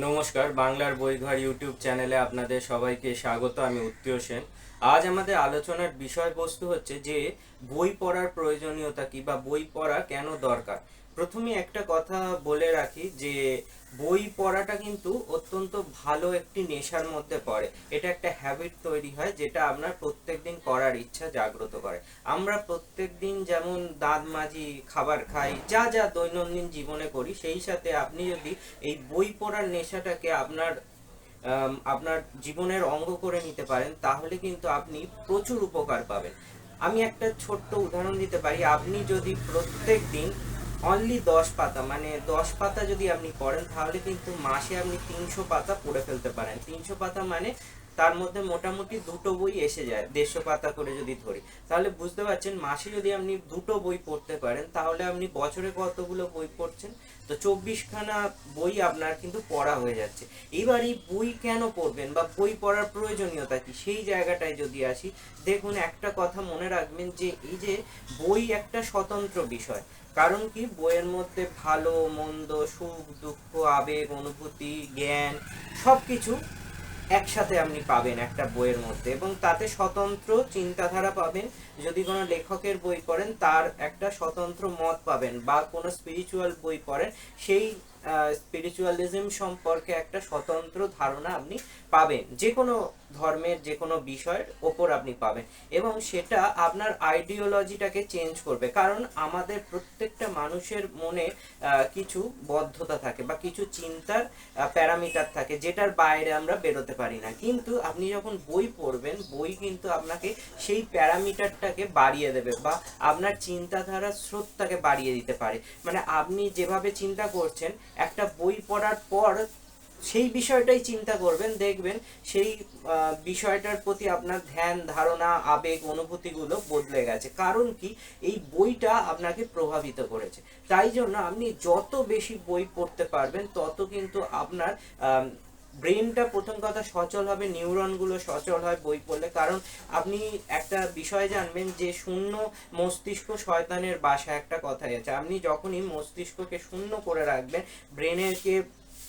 নমস্কার, বাংলার বইঘর ইউটিউব চ্যানেলে আপনাদের সবাইকে স্বাগত, আমি উত্তীয় সেন। আজ আমাদের আলোচনার বিষয়বস্তু হচ্ছে যে বই পড়ার প্রয়োজনীয়তা কি বা বই পড়া কেন দরকার? প্রথমে একটা কথা বলে রাখি যে, বই পড়াটা কিন্তু অত্যন্ত ভালো একটি নেশার মধ্যে পড়ে। এটা একটা হ্যাবিট তৈরি হয় যেটা আপনার প্রত্যেকদিন করার ইচ্ছা জাগ্রত করে। আমরা প্রত্যেকদিন যেমন দাঁত মাজি, খাবার খাই, যা যা দৈনন্দিন জীবনে করি, সেই সাথে আপনি যদি এই বই পড়ার নেশাটাকে আপনার আপনার জীবনের অঙ্গ করে নিতে পারেন, তাহলে কিন্তু আপনি প্রচুর উপকার পাবেন। আমি একটা ছোট্ট উদাহরণ দিতে পারি। আপনি যদি প্রত্যেক দিন অনলি দশ পাতা মানে দশ পাতা যদি আপনি পড়েন তাহলে কিন্তু মাসে আপনি তিনশো পাতা পড়ে ফেলতে পারেন। তিনশো পাতা মানে তার মধ্যে মোটামুটি দুটো বই এসে যায়, দেড়শো পাতা করে যদি ধরি। তাহলে বুঝতে পারছেন, মাসে যদি আপনি দুটো বই পড়তে পারেন, তাহলে আপনি বছরে কতগুলো বই পড়ছেন? তো চব্বিশখানা বই আপনার কিন্তু পড়া হয়ে যাচ্ছে। এবার এই বই কেন পড়বেন বা বই পড়ার প্রয়োজনীয়তা কি? সেই জায়গাটায় যদি আসি, দেখুন একটা কথা মনে রাখবেন যে, এই যে বই একটা স্বতন্ত্র বিষয়। কারণ কি? বইয়ের মধ্যে ভালো, মন্দ, সুখ, দুঃখ, আবেগ, অনুভূতি, জ্ঞান সবকিছু একসাথে আপনি পাবেন একটা বইয়ের মধ্যে এবং তাতে স্বতন্ত্র চিন্তাধারা পাবেন। যদি কোনো লেখকের বই পড়েন, তার একটা স্বতন্ত্র মত পাবেন বা কোনো স্পিরিচুয়াল বই পড়েন, সেই স্পিরিচুয়ালিজম সম্পর্কে একটা স্বতন্ত্র ধারণা আপনি পাবেন। যে কোনো ধর্মের যে কোনো বিষয়ের ওপর আপনি পাবেন এবং সেটা আপনার আইডিওলজিটাকে চেঞ্জ করবে। কারণ আমাদের প্রত্যেকটা মানুষের মনে কিছু বদ্ধতা থাকে বা কিছু চিন্তার প্যারামিটার থাকে যেটার বাইরে আমরা বেরোতে পারি না। কিন্তু আপনি যখন বই পড়বেন, বই কিন্তু আপনাকে সেই প্যারামিটারটাকে বাড়িয়ে দেবে বা আপনার চিন্তাধারার স্রোতটাকে বাড়িয়ে দিতে পারে। মানে আপনি যেভাবে চিন্তা করছেন, একটা বই পড়ার পর সেই বিষয়টাই চিন্তা করবেন, দেখবেন সেই বিষয়টার প্রতি আপনার ধ্যান, ধারণা, আবেগ, অনুভূতিগুলো বদলে গেছে। কারণ কি? এই বইটা আপনাকে প্রভাবিত করেছে। তাই জন্য আপনি যত বেশি বই পড়তে পারবেন, তত কিন্তু আপনার ব্রেনটা প্রথম কথা সচল হবে, নিউরনগুলো সচল হয় বই পড়লে। কারণ আপনি একটা বিষয় জানবেন যে, শূন্য মস্তিষ্ক শয়তানের বাসা একটা কথাই আছে। আপনি যখনই মস্তিষ্ককে শূন্য করে রাখবেন, ব্রেনেরকে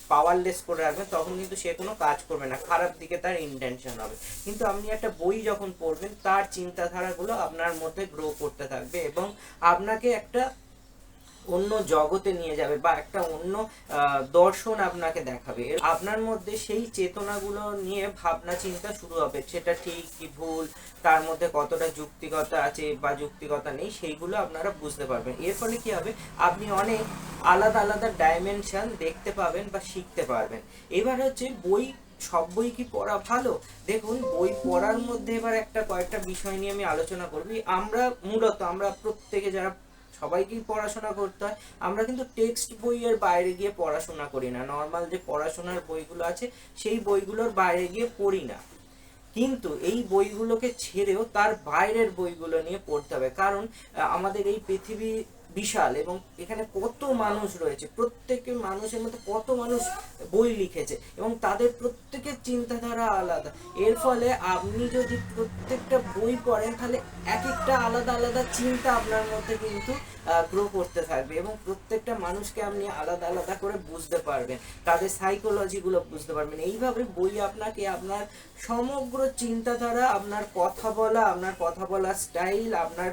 পাওয়ারলেস করে রাখবেন তখন কিন্তু সে কোনো কাজ করবে না। খারাপ দিকে তার ইন্টেনশন হবে। কিন্তু আপনি একটা বই যখন পড়বেন, তার চিন্তাধারাগুলো আপনার মধ্যে গ্রো করতে থাকবে এবং আপনাকে একটা অন্য জগতে নিয়ে যাবে বা একটা অন্য দর্শন আপনাকে দেখাবে। আপনার মধ্যে সেই চেতনাগুলো নিয়ে ভাবনা চিন্তা শুরু হবে। সেটা ঠিক কি ভুল, তার মধ্যে কতটা যুক্তিকতা আছে বা যুক্তিকতা নেই, সেইগুলো আপনারা বুঝতে পারবেন। এর ফলে কি হবে? আপনি অনেক আলাদা আলাদা ডাইমেনশন দেখতে পাবেন বা শিখতে পারবেন। এবার হচ্ছে বই, সব বই কি পড়া ভালো? দেখুন, বই পড়ার মধ্যে এবার একটা কয়েকটা বিষয় নিয়ে আমি আলোচনা করবি। আমরা মূলত, আমরা প্রত্যেকে যারা সবাইকেই পড়াশোনা করতে হয়। আমরা কিন্তু টেক্সট বইয়ের বাইরে গিয়ে পড়াশোনা করি না। নর্মাল যে পড়াশোনার বইগুলো আছে, সেই বইগুলোর বাইরে গিয়ে পড়ি না। কিন্তু এই বইগুলোকে ছেড়েও তার বাইরের বইগুলো নিয়ে পড়তে হবে। কারণ আমাদের এই পৃথিবী বিশাল এবং এখানে কত মানুষ রয়েছে প্রত্যেকের মানুষের মধ্যে কত মানুষ বই লিখেছে এবং তাদের প্রত্যেকের চিন্তাধারা আলাদা। এর ফলে আপনি যদি প্রত্যেকটা বই পড়েন, তাহলে এক একটা আলাদা আলাদা চিন্তা আপনার মধ্যে কিন্তু গ্রো করতে থাকবে এবং প্রত্যেকটা মানুষকে আপনি আলাদা আলাদা করে বুঝতে পারবেন। তাদের সাইকোলজিগুলো বুঝতে পারবেন। এইভাবে বই আপনাকে আপনার সমগ্র চিন্তাধারা, আপনার কথা বলা, আপনার কথা বলার স্টাইল আপনার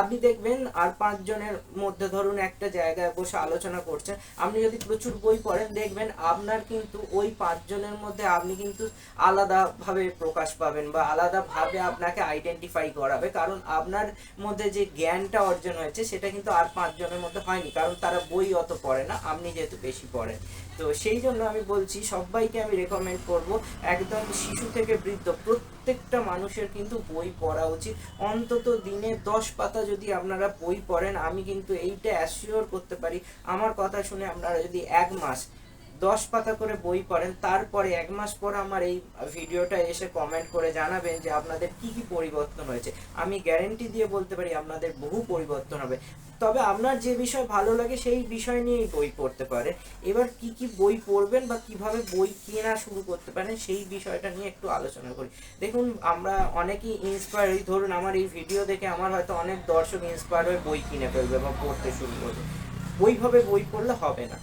আপনি দেখবেন আর পাঁচজনের মধ্যে ধরুন একটা জায়গায় বসে আলোচনা করছেন, আপনি যদি প্রচুর বই পড়েন, দেখবেন আপনার কিন্তু ওই পাঁচজনের মধ্যে আপনি কিন্তু আলাদাভাবে প্রকাশ পাবেন বা আলাদাভাবে আপনাকে আইডেন্টিফাই করাবে। কারণ আপনার মধ্যে যে জ্ঞানটা অর্জন হয়েছে, সেটা কিন্তু আর পাঁচজনের মধ্যে হয়নি, কারণ তারা বই অত পড়ে না, আপনি যেহেতু বেশি পড়েন। তো সেই জন্য আমি বলছি, সবাইকে আমি রেকমেন্ড করব, একদম শিশু থেকে বৃদ্ধ, প্রত্যেকটা মানুষের কিন্তু বই পড়া উচিত। অন্তত দিনে দশ পাতা যদি আপনারা বই পড়েন, আমি কিন্তু এইটা অ্যাসিওর করতে পারি, আমার কথা শুনে আপনারা যদি এক মাস দশ পাতা করে বই পড়েন, তারপরে এক মাস পর আমার এই ভিডিওটা এসে কমেন্ট করে জানাবেন যে আপনাদের কি কি পরিবর্তন হয়েছে। আমি গ্যারেন্টি দিয়ে বলতে পারি, আপনাদের বহু পরিবর্তন হবে। তবে আপনার যে বিষয় ভালো লাগে সেই বিষয় নিয়েই বই পড়তে পারে। এবার কি কি বই পড়বেন বা কীভাবে বই কেনা শুরু করতে পারেন সেই বিষয়টা নিয়ে একটু আলোচনা করি। দেখুন, আমরা অনেকেই ইন্সপায়ার হই। ধরুন, আমার এই ভিডিও দেখে আমার হয়তো অনেক দর্শক ইন্সপায়ার হয়ে বই কিনে ফেলবে বা পড়তে শুরু করবে। ওইভাবে বই পড়লে হবে না।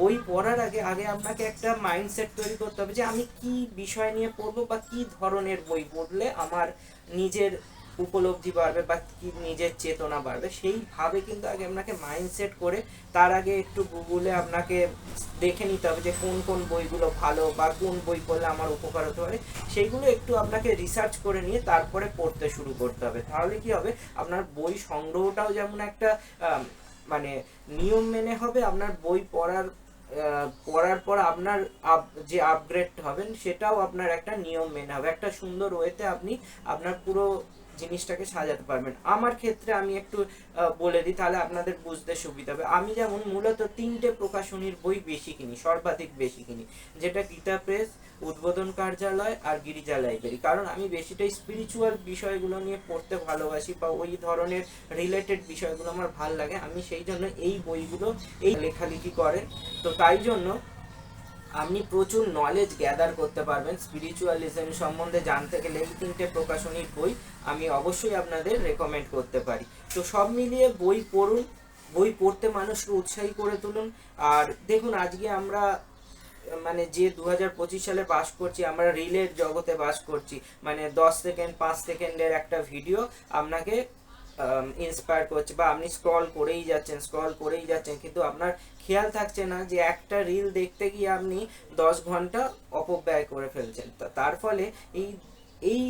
বই পড়ার আগে আগে আপনাকে একটা মাইন্ডসেট তৈরি করতে হবে যে আমি কি বিষয় নিয়ে পড়ব বা কি ধরনের বই পড়লে আমার নিজের উপলব্ধি বাড়বে বা কি নিজের চেতনা বাড়বে, সেইভাবে কিন্তু আগে আপনাকে মাইন্ডসেট করে তার আগে একটু গুগলে আপনাকে দেখে নিতে হবে যে কোন কোন বইগুলো ভালো বা কোন বই পড়লে আমার উপকার হতে পারে সেইগুলো একটু আপনাকে রিসার্চ করে নিয়ে তারপরে পড়তে শুরু করতে হবে। তাহলে কি হবে? আপনার বই সংগ্রহটাও যেমন একটা মানে নিয়ম মেনে হবে, আপনার বই পড়ার পড়ার পর আপনার আপ- যে আপগ্রেড হবেন সেটাও আপনার একটা নিয়ম মেনে হবে। একটা সুন্দর ওয়েতে আপনি আপনার পুরো জিনিসটাকে সাজাতে পারবেন। আমার ক্ষেত্রে আমি একটু বলে দিই, তাহলে আপনাদের বুঝতে সুবিধা হবে। আমি যেমন মূলত তিনটে প্রকাশনীর বই বেশি কিনি, সর্বাধিক বেশি কিনি। যেটা গীতা প্রেস, উদ্বোধন কার্যালয় আর গিরিজা লাইব্রেরি। কারণ আমি বেশিটাই স্পিরিচুয়াল বিষয়গুলো নিয়ে পড়তে ভালোবাসি বা ওই ধরনের রিলেটেড বিষয়গুলো আমার ভালো লাগে। আমি সেই জন্য এই বইগুলো, এই লেখালেখি করেন তো তাই জন্য আপনি প্রচুর নলেজ গ্যাদার করতে পারবেন। স্পিরিচুয়ালিজম সম্বন্ধে জানতে গেলে এই তিনটে প্রকাশনীর বই আমি অবশ্যই আপনাদের রেকমেন্ড করতে পারি। তো সব মিলিয়ে বই পড়ুন, বই পড়তে মানুষকে উৎসাহী করে তুলুন। আর দেখুন, আজকে আমরা মানে যে দু পঁচিশ সালে বাস করছি, আমরা রিলের জগতে বাস করছি। মানে দশ সেকেন্ড পাঁচ সেকেন্ডের একটা ভিডিও আপনাকে ইন্সপায়ার করছে বা আপনি স্ক্রল করেই যাচ্ছেন স্ক্রল করেই যাচ্ছেন। কিন্তু আপনার খেয়াল থাকছে না যে একটা রিল দেখতে গিয়ে আপনি দশ ঘণ্টা অপব্যয় করে ফেলছেন। তার ফলে এই এই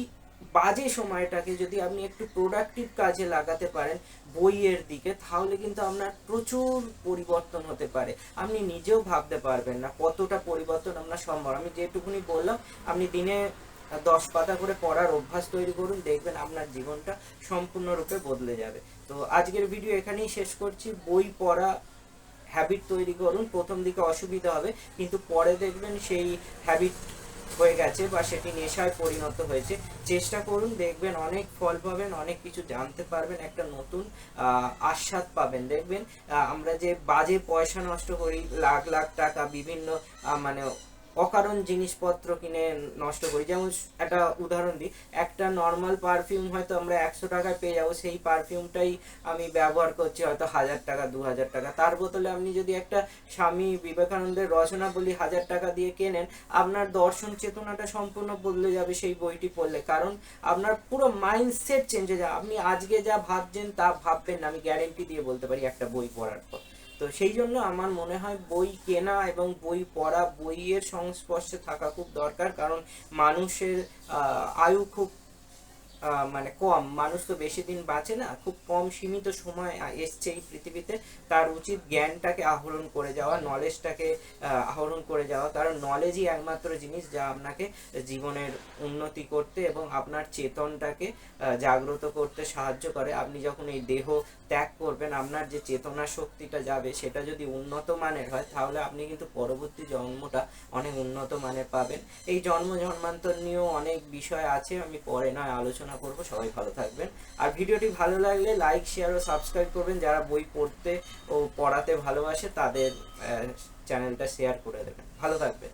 বাজে সময়টাকে যদি আপনি একটু প্রোডাক্টিভ কাজে লাগাতে পারেন বইয়ের দিকে, তাহলে কিন্তু আপনার প্রচুর পরিবর্তন হতে পারে। আপনি নিজেও ভাবতে পারবেন না কতটা পরিবর্তন আপনার সম্ভব। আমি যেটুকুনি বললাম, আপনি দিনে দশ পাতা করে পড়ার অভ্যাস তৈরি করুন, দেখবেন আপনার জীবনটা সম্পূর্ণরূপে বদলে যাবে। তো আজকের ভিডিও এখানেই শেষ করছি। বই পড়া হ্যাবিট তৈরি করুন। প্রথম দিকে অসুবিধা হবে, কিন্তু পরে দেখবেন সেই হ্যাবিট হয়ে গেছে বা সেটি নেশায় পরিণত হয়েছে। চেষ্টা করুন, দেখবেন অনেক ফল পাবেন, অনেক কিছু জানতে পারবেন, একটা নতুন আস্বাদ পাবেন। দেখবেন আমরা যে বাজে পয়সা নষ্ট করি, লাখ লাখ টাকা বিভিন্ন মানে অকারণ জিনিসপত্র কিনে নষ্ট করি। যেমন একটা উদাহরণ দিই, একটা নর্মাল পারফিউম হয়তো আমরা একশো টাকায় পেয়ে যাব, সেই পারফিউমটাই আমি ব্যবহার করছি হয়তো হাজার টাকা, দু হাজার টাকা। তার বদলে আপনি যদি একটা স্বামী বিবেকানন্দের রচনা বলি, হাজার টাকা দিয়ে কেনেন, আপনার দর্শন চেতনাটা সম্পূর্ণ বদলে যাবে সেই বইটি পড়লে। কারণ আপনার পুরো মাইন্ডসেট চেঞ্জ হয়ে যাবে। আপনি আজকে যা ভাবছেন তা ভাববেন না, আমি গ্যারেন্টি দিয়ে বলতে পারি একটা বই পড়ার পর। তো সেই জন্য আমার মনে হয় বই কেনা এবং বই পড়া বইয়ের সংস্পর্শে থাকা খুব দরকার, কারণ মানুষের আয়ু খুব মানে কম। মানুষ তো বেশি দিন বাঁচে না, খুব কম সীমিত সময় এসছে এই পৃথিবীতে। তার উচিত জ্ঞানটাকে আহরণ করে যাওয়া নলেজটাকে আহরণ করে যাওয়া। কারণ নলেজই একমাত্র জিনিস যা আপনাকে জীবনের উন্নতি করতে এবং আপনার চেতনটাকে জাগ্রত করতে সাহায্য করে। আপনি যখন এই দেহ ত্যাগ করবেন, আপনার যে চেতনা শক্তিটা যাবে, সেটা যদি উন্নত মানের হয়, তাহলে আপনি কিন্তু পরবর্তী জন্মটা অনেক উন্নত মানের পাবেন। এই জন্ম জন্মান্তর নিয়েও অনেক বিষয় আছে, আমি পরে নয় আলোচনা করব, সবাই ভালো থাকবেন। আর ভিডিওটি ভালো লাগলে লাইক শেয়ার ও সাবস্ক্রাইব করবেন। যারা বই পড়তে ও পড়াতে ভালোবাসে, তাদের চ্যানেলটা শেয়ার করে দেবেন। ভালো থাকবেন।